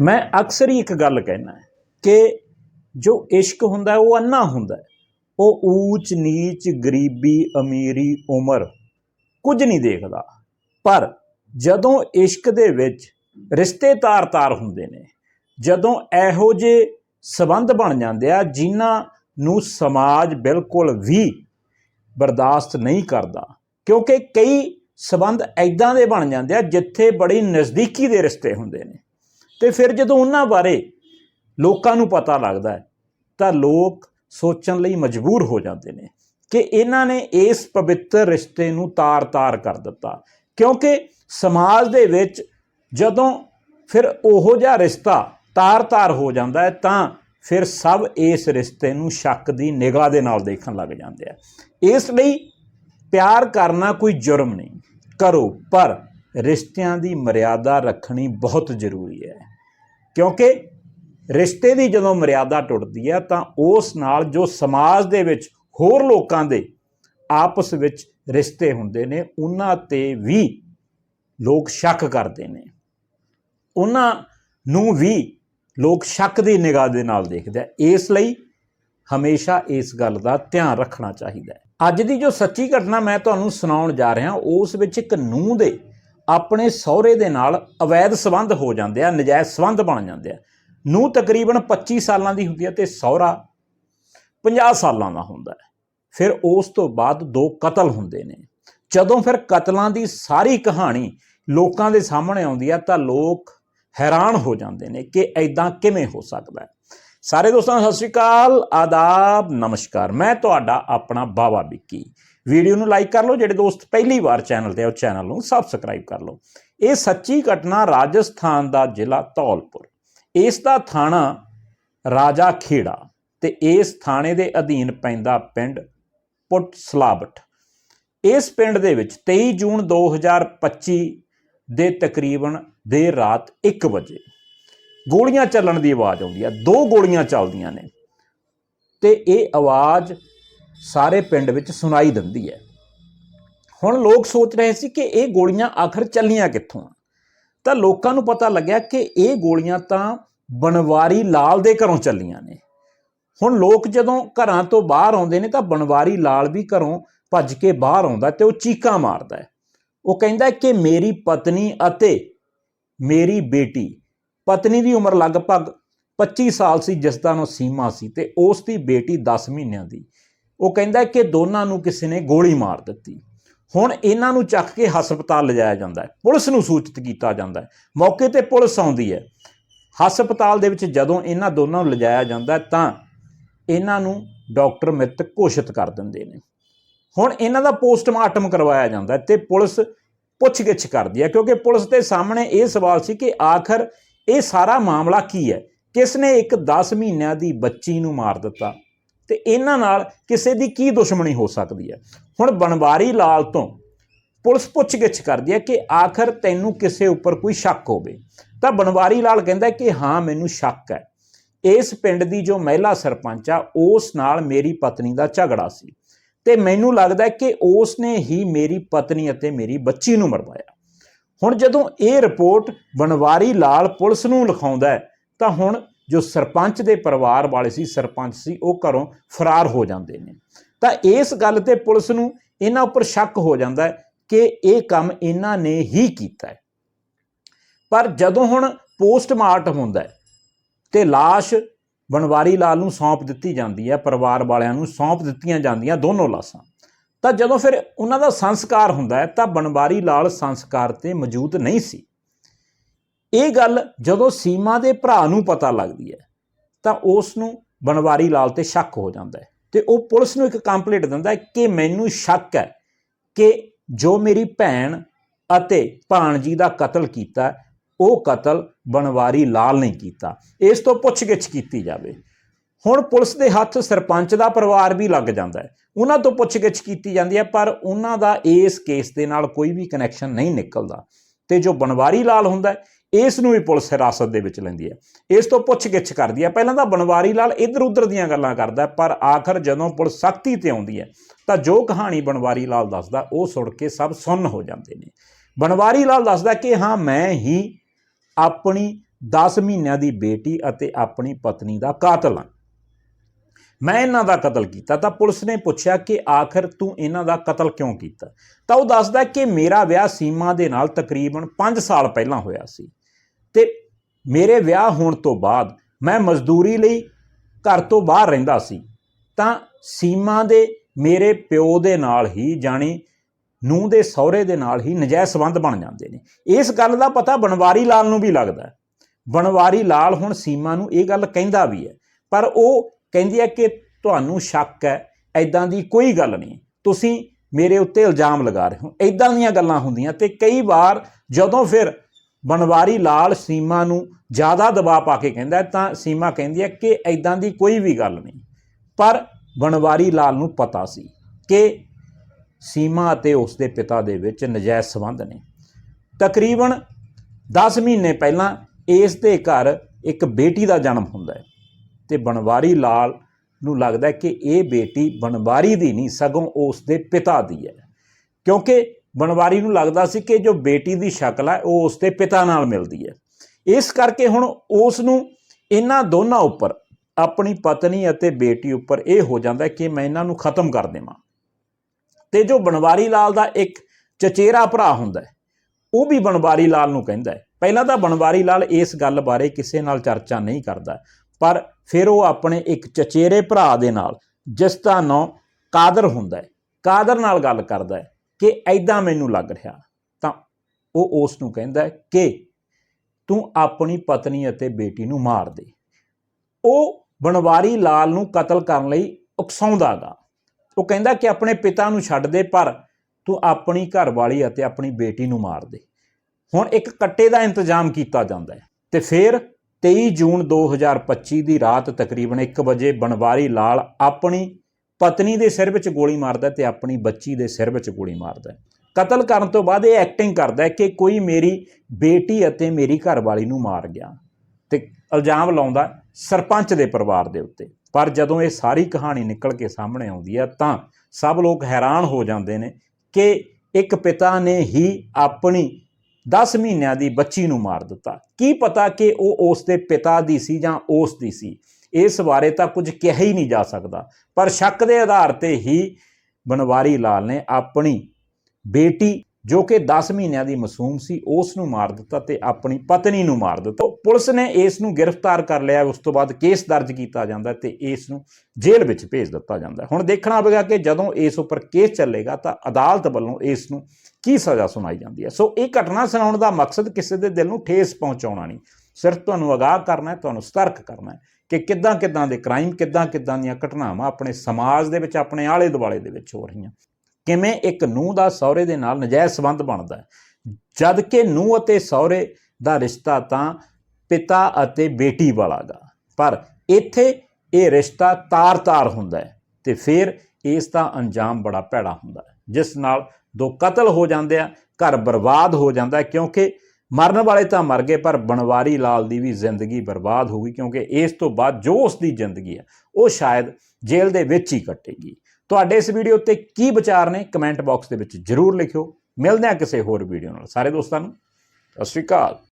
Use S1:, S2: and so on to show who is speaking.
S1: ਮੈਂ ਅਕਸਰ ਹੀ ਇੱਕ ਗੱਲ ਕਹਿਣਾ ਕਿ ਜੋ ਇਸ਼ਕ ਹੁੰਦਾ ਉਹ ਅੰਨਾ ਹੁੰਦਾ ਉਹ ਊਚ, ਨੀਚ, ਗਰੀਬੀ, ਅਮੀਰੀ ਉਮਰ ਕੁਝ ਨਹੀਂ ਦੇਖਦਾ। ਪਰ ਜਦੋਂ ਇਸ਼ਕ ਦੇ ਵਿੱਚ ਰਿਸ਼ਤੇ ਤਾਰ-ਤਾਰ ਹੁੰਦੇ ਨੇ, ਜਦੋਂ ਇਹੋ ਜਿਹੇ ਸਬੰਧ ਬਣ ਜਾਂਦੇ ਆ, ਜਿਨ੍ਹਾਂ ਨੂੰ ਸਮਾਜ ਬਿਲਕੁਲ ਵੀ ਬਰਦਾਸ਼ਤ ਨਹੀਂ ਕਰਦਾ, ਕਿਉਂਕਿ ਕਈ ਸਬੰਧ ਐਦਾਂ ਦੇ ਬਣ ਜਾਂਦੇ ਆ, ਜਿੱਥੇ ਬੜੀ ਨਜ਼ਦੀਕੀ ਦੇ ਰਿਸ਼ਤੇ ਹੁੰਦੇ ਨੇ। ਤੇ ਫਿਰ ਜਦੋਂ ਉਹਨਾਂ ਬਾਰੇ ਲੋਕਾਂ ਨੂੰ ਪਤਾ ਲੱਗਦਾ ਹੈ, ਤਾਂ ਲੋਕ ਸੋਚਣ ਲਈ ਮਜਬੂਰ ਹੋ ਜਾਂਦੇ ਨੇ ਕਿ ਇਹਨਾਂ ਨੇ ਇਸ ਪਵਿੱਤਰ ਰਿਸ਼ਤੇ ਨੂੰ ਤਾਰ-ਤਾਰ ਕਰ ਦਿੱਤਾ। ਕਿਉਂਕਿ ਸਮਾਜ ਦੇ ਵਿੱਚ ਜਦੋਂ ਫਿਰ ਉਹੋ ਜਿਹਾ ਰਿਸ਼ਤਾ ਤਾਰ-ਤਾਰ ਹੋ ਜਾਂਦਾ ਹੈ, ਤਾਂ ਫਿਰ ਸਭ ਇਸ ਰਿਸ਼ਤੇ ਨੂੰ ਸ਼ੱਕ ਦੀ ਨਿਗਾਹ ਦੇ ਨਾਲ ਦੇਖਣ ਲੱਗ ਜਾਂਦੇ ਆ। ਇਸ ਲਈ ਪਿਆਰ ਕਰਨਾ ਕੋਈ ਜੁਰਮ ਨਹੀਂ। ਕਰੋ, ਪਰ ਰਿਸ਼ਤਿਆਂ ਦੀ ਮਰਿਆਦਾ ਰੱਖਣੀ ਬਹੁਤ ਜ਼ਰੂਰੀ ਹੈ। ਕਿਉਂਕਿ ਰਿਸ਼ਤੇ ਦੀ ਜਦੋਂ ਮਰਿਆਦਾ ਟੁੱਟਦੀ ਹੈ ਤਾਂ ਉਸ ਨਾਲ ਜੋ ਸਮਾਜ ਦੇ ਵਿੱਚ ਹੋਰ ਲੋਕਾਂ ਦੇ ਆਪਸ ਵਿੱਚ ਰਿਸ਼ਤੇ ਹੁੰਦੇ ਨੇ, ਉਹਨਾਂ ਤੇ ਵੀ ਲੋਕ ਸ਼ੱਕ ਕਰਦੇ ਨੇ। ਉਹਨਾਂ ਨੂੰ ਵੀ ਲੋਕ ਸ਼ੱਕ ਦੀ ਨਿਗਾਹ ਦੇ ਨਾਲ ਦੇਖਦੇ ਆ। ਇਸ ਲਈ ਹਮੇਸ਼ਾ ਇਸ ਗੱਲ ਦਾ ਧਿਆਨ ਰੱਖਣਾ ਚਾਹੀਦਾ ਹੈ। ਅੱਜ ਦੀ ਜੋ ਸੱਚੀ ਘਟਨਾ ਮੈਂ ਤੁਹਾਨੂੰ ਸੁਣਾਉਣ ਜਾ ਰਿਹਾ, ਉਸ ਵਿੱਚ ਇੱਕ ਨੂੰਹ ਦੇ ਆਪਣੇ ਸਹੁਰੇ ਦੇ ਨਾਲ ਅਵੈਧ ਸੰਬੰਧ ਹੋ ਜਾਂਦੇ ਆ, ਨਜਾਇਜ਼ ਸੰਬੰਧ ਬਣ ਜਾਂਦੇ ਆ। ਨੂੰਹ ਤਕਰੀਬਨ 25 ਸਾਲਾਂ ਦੀ ਹੁੰਦੀ ਹੈ ਤੇ ਸਹੁਰਾ 50 ਸਾਲਾਂ ਦਾ ਹੁੰਦਾ ਹੈ। ਫਿਰ ਉਸ ਤੋਂ ਬਾਅਦ ਦੋ ਕਤਲ ਹੁੰਦੇ ਨੇ। ਜਦੋਂ ਫਿਰ ਕਤਲਾਂ ਦੀ ਸਾਰੀ ਕਹਾਣੀ ਲੋਕਾਂ ਦੇ ਸਾਹਮਣੇ ਆਉਂਦੀ ਆ, ਤਾਂ ਲੋਕ ਹੈਰਾਨ ਹੋ ਜਾਂਦੇ ਨੇ ਕਿ ਐਦਾਂ ਕਿਵੇਂ ਹੋ ਸਕਦਾ ਹੈ। ਸਾਰੇ ਦੋਸਤਾਂ ਨੂੰ ਸਤਿ ਸ਼੍ਰੀ ਅਕਾਲ, ਆਦਾਬ, ਨਮਸਕਾਰ। ਮੈਂ ਤੁਹਾਡਾ ਆਪਣਾ ਬਾਵਾ ਵਿੱਕੀ। ਵੀਡੀਓ ਨੂੰ ਲਾਈਕ ਕਰ ਲਓ, ਜਿਹੜੇ ਦੋਸਤ ਪਹਿਲੀ ਵਾਰ ਚੈਨਲ ਤੇ ਆ, ਉਹ ਚੈਨਲ ਨੂੰ ਸਬਸਕ੍ਰਾਈਬ ਕਰ ਲਓ। ਇਹ ਸੱਚੀ ਘਟਨਾ ਰਾਜਸਥਾਨ ਦਾ ਜ਼ਿਲ੍ਹਾ ਧੌਲਪੁਰ। ਇਸ ਦਾ ਥਾਣਾ ਰਾਜਾ ਖੇੜਾ ਤੇ ਇਸ ਥਾਣੇ ਦੇ ਅਧੀਨ ਪੈਂਦਾ ਪਿੰਡ ਪੁੱਟ ਸਲਾਬਟ ਇਸ ਪਿੰਡ ਦੇ ਵਿੱਚ 23 ਜੂਨ 2025 ਦੇ ਤਕਰੀਬਨ ਦੇਰ ਰਾਤ 1 ਵਜੇ ਗੋਲੀਆਂ ਚੱਲਣ ਦੀ ਆਵਾਜ਼ ਆਉਂਦੀ ਹੈ। ਦੋ ਗੋਲੀਆਂ ਚੱਲਦੀਆਂ ਨੇ ਤੇ ਇਹ ਆਵਾਜ਼ ਸਾਰੇ ਪਿੰਡ ਵਿੱਚ ਸੁਣਾਈ ਦਿੰਦੀ ਹੈ। ਹੁਣ ਲੋਕ ਸੋਚ ਰਹੇ ਸੀ ਕਿ ਇਹ ਗੋਲੀਆਂ ਆਖਰ ਚੱਲੀਆਂ ਕਿੱਥੋਂ ਤਾਂ ਲੋਕਾਂ ਨੂੰ ਪਤਾ ਲੱਗਿਆ ਕਿ ਇਹ ਗੋਲੀਆਂ ਤਾਂ ਬਨਵਾਰੀ ਲਾਲ ਦੇ ਘਰੋਂ ਚੱਲੀਆਂ ਨੇ। ਹੁਣ ਲੋਕ ਜਦੋਂ ਘਰਾਂ ਤੋਂ ਬਾਹਰ ਆਉਂਦੇ ਨੇ ਤਾਂ ਬਨਵਾਰੀ ਲਾਲ ਵੀ ਘਰੋਂ ਭੱਜ ਕੇ ਬਾਹਰ ਆਉਂਦਾ ਤੇ ਉਹ ਚੀਕਾਂ ਮਾਰਦਾ ਹੈ। ਉਹ ਕਹਿੰਦਾ ਕਿ ਮੇਰੀ ਪਤਨੀ ਅਤੇ ਮੇਰੀ ਬੇਟੀ, ਪਤਨੀ ਦੀ ਉਮਰ ਲਗਭਗ 25 ਸਾਲ ਸੀ ਜਿਸ ਦਾ ਨਾਮ ਸੀਮਾ ਸੀ ਤੇ ਉਸ ਦੀ ਬੇਟੀ 10 ਮਹੀਨਿਆਂ ਦੀ। ਉਹ ਕਹਿੰਦਾ ਕਿ ਦੋਨਾਂ ਨੂੰ ਕਿਸੇ ਨੇ ਗੋਲੀ ਮਾਰ ਦਿੱਤੀ। ਹੁਣ ਇਹਨਾਂ ਨੂੰ ਚੱਕ ਕੇ ਹਸਪਤਾਲ ਲਿਜਾਇਆ ਜਾਂਦਾ ਹੈ। ਪੁਲਿਸ ਨੂੰ ਸੂਚਿਤ ਕੀਤਾ ਜਾਂਦਾ ਹੈ। ਮੌਕੇ ਤੇ ਪੁਲਿਸ ਆਉਂਦੀ ਹੈ। ਹਸਪਤਾਲ ਦੇ ਵਿੱਚ ਜਦੋਂ ਇਹਨਾਂ ਦੋਨਾਂ ਨੂੰ ਲਿਜਾਇਆ ਜਾਂਦਾ ਤਾਂ ਇਹਨਾਂ ਨੂੰ ਡਾਕਟਰ ਮ੍ਰਿਤਕ ਘੋਸ਼ਿਤ ਕਰ ਦਿੰਦੇ ਨੇ। ਹੁਣ ਇਹਨਾਂ ਦਾ ਪੋਸਟਮਾਰਟਮ ਕਰਵਾਇਆ ਜਾਂਦਾ ਹੈ ਤੇ ਪੁਲਿਸ ਪੁੱਛਗਿੱਛ ਕਰਦੀ ਹੈ ਕਿਉਂਕਿ ਪੁਲਿਸ ਦੇ ਸਾਹਮਣੇ ਇਹ ਸਵਾਲ ਸੀ ਕਿ ਆਖਰ ਇਹ ਸਾਰਾ ਮਾਮਲਾ ਕੀ ਹੈ? ਕਿਸ ਨੇ ਇੱਕ 10 ਮਹੀਨਿਆਂ ਦੀ ਬੱਚੀ ਨੂੰ ਮਾਰ ਦਿੱਤਾ? ਤੇ ਇਹਨਾਂ ਨਾਲ ਕਿਸੇ ਦੀ ਕੀ ਦੁਸ਼ਮਣੀ ਹੋ ਸਕਦੀ ਹੈ? ਹੁਣ ਬਨਵਾਰੀ ਲਾਲ ਤੋਂ ਪੁਲਿਸ ਪੁੱਛਗਿੱਛ ਕਰਦੀ ਹੈ ਕਿ ਆਖਰ ਤੈਨੂੰ ਕਿਸੇ ਉੱਪਰ ਕੋਈ ਸ਼ੱਕ ਹੋਵੇ। ਤਾਂ ਬਨਵਾਰੀ ਲਾਲ ਕਹਿੰਦਾ ਕਿ ਹਾਂ, ਮੈਨੂੰ ਸ਼ੱਕ ਹੈ। ਇਸ ਪਿੰਡ ਦੀ ਜੋ ਮਹਿਲਾ ਸਰਪੰਚ ਆ, ਉਸ ਨਾਲ ਮੇਰੀ ਪਤਨੀ ਦਾ ਝਗੜਾ ਸੀ ਤੇ ਮੈਨੂੰ ਲੱਗਦਾ ਕਿ ਉਸ ਨੇ ਹੀ ਮੇਰੀ ਪਤਨੀ ਅਤੇ ਮੇਰੀ ਬੱਚੀ ਨੂੰ ਮਰਵਾਇਆ। ਹੁਣ ਜਦੋਂ ਇਹ ਰਿਪੋਰਟ ਬਨਵਾਰੀ ਲਾਲ ਪੁਲਿਸ ਨੂੰ ਲਿਖਾਉਂਦਾ ਤਾਂ ਹੁਣ ਜੋ ਸਰਪੰਚ ਦੇ ਪਰਿਵਾਰ ਵਾਲੇ ਸੀ, ਸਰਪੰਚ ਸੀ, ਉਹ ਘਰੋਂ ਫਰਾਰ ਹੋ ਜਾਂਦੇ ਨੇ। ਤਾਂ ਇਸ ਗੱਲ ਤੇ ਪੁਲਿਸ ਨੂੰ ਇਹਨਾਂ ਉੱਪਰ ਸ਼ੱਕ ਹੋ ਜਾਂਦਾ ਹੈ ਕਿ ਇਹ ਕੰਮ ਇਹਨਾਂ ਨੇ ਹੀ ਕੀਤਾ ਹੈ। ਪਰ ਜਦੋਂ ਹੁਣ ਪੋਸਟਮਾਰਟਮ ਹੁੰਦਾ ਹੈ ਤੇ ਲਾਸ਼ ਬਣਵਾਰੀ ਲਾਲ ਨੂੰ ਸੌਂਪ ਦਿੱਤੀ ਜਾਂਦੀ ਹੈ, ਪਰਿਵਾਰ ਵਾਲਿਆਂ ਨੂੰ ਸੌਂਪ ਦਿੱਤੀਆਂ ਜਾਂਦੀਆਂ ਦੋਨੋਂ ਲਾਸ਼ਾਂ, ਤਾਂ ਜਦੋਂ ਫਿਰ ਉਹਨਾਂ ਦਾ ਸੰਸਕਾਰ ਹੁੰਦਾ ਹੈ, ਤਾਂ ਬਨਵਾਰੀ ਲਾਲ ਸੰਸਕਾਰ ਤੇ ਮੌਜੂਦ ਨਹੀਂ ਸੀ। ਇਹ ਗੱਲ ਜਦੋਂ ਸੀਮਾ ਦੇ ਭਰਾ ਨੂੰ ਪਤਾ ਲੱਗਦੀ ਹੈ, ਤਾਂ ਉਸ ਨੂੰ ਬਨਵਾਰੀ ਲਾਲ ਤੇ ਸ਼ੱਕ ਹੋ ਜਾਂਦਾ ਹੈ। ਤੇ ਉਹ ਪੁਲਿਸ ਨੂੰ ਇੱਕ ਕੰਪਲੇਂਟ ਦਿੰਦਾ ਹੈ ਕਿ ਮੈਨੂੰ ਸ਼ੱਕ ਹੈ ਕਿ ਜੋ ਮੇਰੀ ਭੈਣ ਅਤੇ ਭਾਣਜੀ ਦਾ ਕਤਲ ਕੀਤਾ, ਉਹ ਕਤਲ ਬਨਵਾਰੀ ਲਾਲ ਨਹੀਂ ਕੀਤਾ। ਇਸ ਤੋਂ ਪੁੱਛਗਿੱਛ ਕੀਤੀ ਜਾਵੇ। ਹੁਣ ਪੁਲਿਸ ਦੇ ਹੱਥ ਸਰਪੰਚ ਦਾ ਪਰਿਵਾਰ ਵੀ ਲੱਗ ਜਾਂਦਾ ਹੈ। ਉਹਨਾਂ ਤੋਂ ਪੁੱਛਗਿੱਛ ਕੀਤੀ ਜਾਂਦੀ ਹੈ, ਪਰ ਉਹਨਾਂ ਦਾ ਇਸ ਕੇਸ ਦੇ ਨਾਲ ਕੋਈ ਵੀ ਕਨੈਕਸ਼ਨ ਨਹੀਂ ਨਿਕਲਦਾ। ਤੇ ਜੋ ਬਨਵਾਰੀ ਲਾਲ ਹੁੰਦਾ ਇਸ ਨੂੰ ਵੀ ਪੁਲਿਸ ਹਿਰਾਸਤ ਦੇ ਵਿੱਚ ਲੈਂਦੀ ਹੈ। ਇਸ ਤੋਂ ਪੁੱਛਗਿੱਛ ਕਰਦੀ ਹੈ। ਪਹਿਲਾਂ ਤਾਂ ਬਨਵਾਰੀ ਲਾਲ ਇੱਧਰ ਉੱਧਰ ਦੀਆਂ ਗੱਲਾਂ ਕਰਦਾ ਪਰ ਆਖਰ ਜਦੋਂ ਪੁਲਿਸ ਸਖਤੀ ਤੇ ਆਉਂਦੀ ਹੈ, ਤਾਂ ਜੋ ਕਹਾਣੀ ਬਨਵਾਰੀ ਲਾਲ ਦੱਸਦਾ, ਉਹ ਸੁਣ ਕੇ ਸਭ ਸੁੰਨ ਹੋ ਜਾਂਦੇ ਨੇ। ਬਨਵਾਰੀ ਲਾਲ ਦੱਸਦਾ ਕਿ ਹਾਂ, ਮੈਂ ਹੀ ਆਪਣੀ 10 ਮਹੀਨਿਆਂ ਦੀ ਬੇਟੀ ਅਤੇ ਆਪਣੀ ਪਤਨੀ ਦਾ ਕਾਤਲ ਹਾਂ। ਮੈਂ ਇਹਨਾਂ ਦਾ ਕਤਲ ਕੀਤਾ, ਤਾਂ ਪੁਲਿਸ ਨੇ ਪੁੱਛਿਆ ਕਿ ਆਖਰ ਤੂੰ ਇਹਨਾਂ ਦਾ ਕਤਲ ਕਿਉਂ ਕੀਤਾ? ਤਾਂ ਉਹ ਦੱਸਦਾ ਕਿ ਮੇਰਾ ਵਿਆਹ ਸੀਮਾ ਦੇ ਨਾਲ ਤਕਰੀਬਨ 5 ਸਾਲ ਪਹਿਲਾਂ ਹੋਇਆ ਸੀ। ਤੇ ਮੇਰੇ ਵਿਆਹ ਹੋਣ ਤੋਂ ਬਾਅਦ ਮੈਂ ਮਜ਼ਦੂਰੀ ਲਈ ਘਰ ਤੋਂ ਬਾਹਰ ਰਹਿੰਦਾ ਸੀ, ਤਾਂ ਸੀਮਾ ਦੇ ਮੇਰੇ ਪਿਓ ਦੇ ਨਾਲ ਹੀ ਜਾਣੀ ਨੂੰਹ ਦੇ ਸਹੁਰੇ ਦੇ ਨਾਲ ਹੀ ਨਜਾਇਜ਼ ਸੰਬੰਧ ਬਣ ਜਾਂਦੇ ਨੇ। ਇਸ ਗੱਲ ਦਾ ਪਤਾ ਬਨਵਾਰੀ ਲਾਲ ਨੂੰ ਵੀ ਲੱਗਦਾ ਹੈ। ਬਨਵਾਰੀ ਲਾਲ ਹੁਣ ਸੀਮਾ ਨੂੰ ਇਹ ਗੱਲ ਕਹਿੰਦਾ ਵੀ ਹੈ, ਪਰ ਉਹ ਕਹਿੰਦੀ ਹੈ ਕਿ ਤੁਹਾਨੂੰ ਸ਼ੱਕ ਹੈ ਐਦਾਂ ਦੀ ਕੋਈ ਗੱਲ ਨਹੀਂ। ਤੁਸੀਂ ਮੇਰੇ ਉੱਤੇ ਇਲਜ਼ਾਮ ਲਗਾ ਰਹੇ ਹੋ। ਐਦਾਂ ਦੀਆਂ ਗੱਲਾਂ ਹੁੰਦੀਆਂ ਤੇ ਕਈ ਵਾਰ ਜਦੋਂ ਫਿਰ ਬਨਵਾਰੀ ਲਾਲ ਸੀਮਾ ਨੂੰ ਜ਼ਿਆਦਾ ਦਬਾਅ ਪਾ ਕੇ ਕਹਿੰਦਾ ਤਾਂ ਸੀਮਾ ਕਹਿੰਦੀ ਹੈ ਕਿ ਐਦਾਂ ਦੀ ਕੋਈ ਵੀ ਗੱਲ ਨਹੀਂ। ਪਰ ਬਨਵਾਰੀ ਲਾਲ ਨੂੰ ਪਤਾ ਸੀ ਕਿ ਸੀਮਾ ਅਤੇ ਉਸ ਦੇ ਪਿਤਾ ਦੇ ਵਿੱਚ ਨਜਾਇਜ਼ ਸੰਬੰਧ ਨੇ। ਤਕਰੀਬਨ 10 ਮਹੀਨੇ ਪਹਿਲਾਂ ਇਸ ਦੇ ਘਰ ਇੱਕ ਬੇਟੀ ਦਾ ਜਨਮ ਹੁੰਦਾ ਹੈ ਤੇ ਬਨਵਾਰੀ ਲਾਲ ਨੂੰ ਲੱਗਦਾ ਕਿ ਇਹ ਬੇਟੀ ਬਨਵਾਰੀ ਦੀ ਨਹੀਂ, ਸਗੋਂ ਉਸ ਦੇ ਪਿਤਾ ਦੀ ਹੈ। ਕਿਉਂਕਿ ਬਨਵਾਰੀ ਨੂੰ ਲੱਗਦਾ ਸੀ ਕਿ ਜੋ ਬੇਟੀ ਦੀ ਸ਼ਕਲ ਹੈ ਉਹ ਉਸਦੇ ਪਿਤਾ ਨਾਲ ਮਿਲਦੀ ਹੈ। ਇਸ ਕਰਕੇ ਹੁਣ ਉਸ ਨੂੰ ਇਹਨਾਂ ਦੋਨਾਂ ਉੱਪਰ, ਆਪਣੀ ਪਤਨੀ ਅਤੇ ਬੇਟੀ ਉੱਪਰ ਇਹ ਹੋ ਜਾਂਦਾ ਕਿ ਮੈਂ ਇਹਨਾਂ ਨੂੰ ਖਤਮ ਕਰ ਦੇਵਾਂ। ਤੇ ਜੋ ਬਨਵਾਰੀ ਲਾਲ ਦਾ ਇੱਕ ਚਚੇਰਾ ਭਰਾ ਹੁੰਦਾ ਉਹ ਵੀ ਬਨਵਾਰੀ ਲਾਲ ਨੂੰ ਕਹਿੰਦਾ ਹੈ। ਪਹਿਲਾਂ ਤਾਂ ਬਨਵਾਰੀ ਲਾਲ ਇਸ ਗੱਲ ਬਾਰੇ ਕਿਸੇ ਨਾਲ ਚਰਚਾ ਨਹੀਂ ਕਰਦਾ, ਪਰ ਫਿਰ ਉਹ ਆਪਣੇ ਇੱਕ ਚਚੇਰੇ ਭਰਾ ਦੇ ਨਾਲ, ਜਿਸ ਦਾ ਨਾਂ ਕਾਦਰ ਹੁੰਦਾ ਹੈ, ਕਾਦਰ ਨਾਲ ਗੱਲ ਕਰਦਾ ਹੈ। ਕਿ ਐਦਾਂ ਮੈਨੂੰ ਲੱਗ ਰਿਹਾ ਤਾਂ ਉਹ ਉਸ ਨੂੰ ਕਹਿੰਦਾ ਕਿ ਤੂੰ ਆਪਣੀ ਪਤਨੀ ਅਤੇ ਬੇਟੀ ਨੂੰ ਮਾਰ ਦੇ। ਉਹ ਬਣਵਾਰੀ ਲਾਲ ਨੂੰ ਕਤਲ ਕਰਨ ਲਈ ਉਕਸਾਉਂਦਾਗਾ ਉਹ ਕਹਿੰਦਾ ਕਿ ਆਪਣੇ ਪਿਤਾ ਨੂੰ ਛੱਡ ਦੇ, ਪਰ ਤੂੰ ਆਪਣੀ ਘਰਵਾਲੀ ਅਤੇ ਆਪਣੀ ਬੇਟੀ ਨੂੰ ਮਾਰ ਦੇ। ਹੁਣ ਇੱਕ ਕੱਟੇ ਦਾ ਇੰਤਜ਼ਾਮ ਕੀਤਾ ਜਾਂਦਾ ਹੈ ਤੇ ਫਿਰ 23 ਜੂਨ 2025 ਦੀ ਰਾਤ ਤਕਰੀਬਨ 1 ਵਜੇ ਬਨਵਾਰੀ ਲਾਲ ਆਪਣੀ ਪਤਨੀ ਦੇ ਸਿਰ ਵਿੱਚ ਗੋਲੀ ਮਾਰਦਾ ਹੈ ਤੇ ਆਪਣੀ ਬੱਚੀ ਦੇ ਸਿਰ ਵਿੱਚ ਗੋਲੀ ਮਾਰਦਾ ਕਤਲ ਕਰਨ ਤੋਂ ਬਾਅਦ ਇਹ ਐਕਟਿੰਗ ਕਰਦਾ ਕਿ ਕੋਈ ਮੇਰੀ ਬੇਟੀ ਅਤੇ ਮੇਰੀ ਘਰਵਾਲੀ ਨੂੰ ਮਾਰ ਗਿਆ ਤੇ ਇਲਜ਼ਾਮ ਲਾਉਂਦਾ ਸਰਪੰਚ ਦੇ ਪਰਿਵਾਰ ਦੇ ਉੱਤੇ। ਪਰ ਜਦੋਂ ਇਹ ਸਾਰੀ ਕਹਾਣੀ ਨਿਕਲ ਕੇ ਸਾਹਮਣੇ ਆਉਂਦੀ ਹੈ ਤਾਂ ਸਭ ਲੋਕ ਹੈਰਾਨ ਹੋ ਜਾਂਦੇ ਨੇ ਕਿ ਇੱਕ ਪਿਤਾ ਨੇ ਹੀ ਆਪਣੀ 10 ਮਹੀਨਿਆਂ ਦੀ ਬੱਚੀ ਨੂੰ ਮਾਰ ਦਿੱਤਾ। ਕੀ ਪਤਾ ਕਿ ਉਹ ਉਸ ਦੇ ਪਿਤਾ ਦੀ ਸੀ ਜਾਂ ਉਸ ਦੀ ਸੀ। ਇਸ ਬਾਰੇ ਤਾਂ ਕੁਝ ਕਿਹਾ ਹੀ ਨਹੀਂ ਜਾ ਸਕਦਾ। ਪਰ ਸ਼ੱਕ ਦੇ ਆਧਾਰ ਤੇ ਹੀ ਬਨਵਾਰੀ ਲਾਲ ਨੇ ਆਪਣੀ ਬੇਟੀ, ਜੋ ਕਿ 10 ਮਹੀਨਿਆਂ ਦੀ ਮਾਸੂਮ ਸੀ ਉਸ ਨੂੰ ਮਾਰ ਦਿੱਤਾ ਤੇ ਆਪਣੀ ਪਤਨੀ ਨੂੰ ਮਾਰ ਦਿੱਤਾ। ਪੁਲਿਸ ਨੇ ਇਸ ਨੂੰ ਗ੍ਰਿਫਤਾਰ ਕਰ ਲਿਆ, ਉਸ ਤੋਂ ਬਾਅਦ ਕੇਸ ਦਰਜ ਕੀਤਾ ਜਾਂਦਾ ਤੇ ਇਸ ਨੂੰ ਜੇਲ੍ਹ ਵਿੱਚ ਭੇਜ ਦਿੱਤਾ ਜਾਂਦਾ। ਹੁਣ ਦੇਖਣਾ ਹੋਵੇਗਾ ਕਿ ਜਦੋਂ ਇਸ ਉੱਪਰ ਕੇਸ ਚੱਲੇਗਾ ਤਾਂ ਅਦਾਲਤ ਵੱਲੋਂ ਇਸ ਨੂੰ ਕੀ ਸਜ਼ਾ ਸੁਣਾਈ ਜਾਂਦੀ ਹੈ। ਸੋ ਇਹ ਘਟਨਾ ਸੁਣਾਉਣ ਦਾ ਮਕਸਦ ਕਿਸੇ ਦੇ ਦਿਲ ਨੂੰ ਠੇਸ ਪਹੁੰਚਾਉਣਾ ਨਹੀਂ। ਸਿਰਫ ਤੁਹਾਨੂੰ ਅਗਾਹ ਕਰਨਾ ਹੈ, ਤੁਹਾਨੂੰ ਸਤਰਕ ਕਰਨਾ ਹੈ। ਕਿ ਕਿੱਦਾਂ ਕਿੱਦਾਂ ਦੇ ਕ੍ਰਾਈਮ ਕਿੱਦਾਂ ਕਿੱਦਾਂ ਦੀਆਂ ਘਟਨਾਵਾਂ ਆਪਣੇ ਸਮਾਜ ਦੇ ਵਿੱਚ, ਆਪਣੇ ਆਲੇ ਦੁਆਲੇ ਦੇ ਵਿੱਚ ਹੋ ਰਹੀਆਂ। ਕਿਵੇਂ ਇੱਕ ਨੂੰਹ ਦਾ ਸਹੁਰੇ ਦੇ ਨਾਲ ਨਜਾਇਜ਼ ਸੰਬੰਧ ਬਣਦਾ ਹੈ? ਜਦ ਕਿ ਨੂੰਹ ਅਤੇ ਸਹੁਰੇ ਦਾ ਰਿਸ਼ਤਾ ਤਾਂ ਪਿਤਾ ਅਤੇ ਬੇਟੀ ਵਾਲਾ ਗਾ ਪਰ ਇੱਥੇ ਇਹ ਰਿਸ਼ਤਾ ਤਾਰ-ਤਾਰ ਹੁੰਦਾ ਹੈ ਤੇ ਫਿਰ ਇਸ ਦਾ ਅੰਜਾਮ ਬੜਾ ਭੈੜਾ ਹੁੰਦਾ ਹੈ, ਜਿਸ ਨਾਲ ਦੋ ਕਤਲ ਹੋ ਜਾਂਦੇ ਆ, ਘਰ ਬਰਬਾਦ ਹੋ ਜਾਂਦਾ ਹੈ, ਕਿਉਂਕਿ ਮਰਨ ਵਾਲੇ ਤਾਂ ਮਰ ਗਏ, ਪਰ ਬਨਵਾਰੀ ਲਾਲ ਦੀ ਵੀ ਜ਼ਿੰਦਗੀ ਬਰਬਾਦ ਹੋ ਗਈ ਕਿਉਂਕਿ ਇਸ ਤੋਂ ਬਾਅਦ ਜੋ ਉਸ ਦੀ ਜ਼ਿੰਦਗੀ ਹੈ, ਉਹ ਸ਼ਾਇਦ ਜੇਲ੍ਹ ਦੇ ਵਿੱਚ ਹੀ ਕੱਟੇਗੀ। ਤੁਹਾਡੇ ਇਸ ਵੀਡੀਓ 'ਤੇ ਕੀ ਵਿਚਾਰ ਨੇ, ਕਮੈਂਟ ਬਾਕਸ ਦੇ ਵਿੱਚ ਜਰੂਰ ਲਿਖਿਓ। ਮਿਲਦੇ ਹਾਂ ਕਿਸੇ ਹੋਰ ਵੀਡੀਓ ਨਾਲ। ਸਾਰੇ ਦੋਸਤਾਂ ਨੂੰ, ਸਤਿ ਸ਼੍ਰੀ ਅਕਾਲ।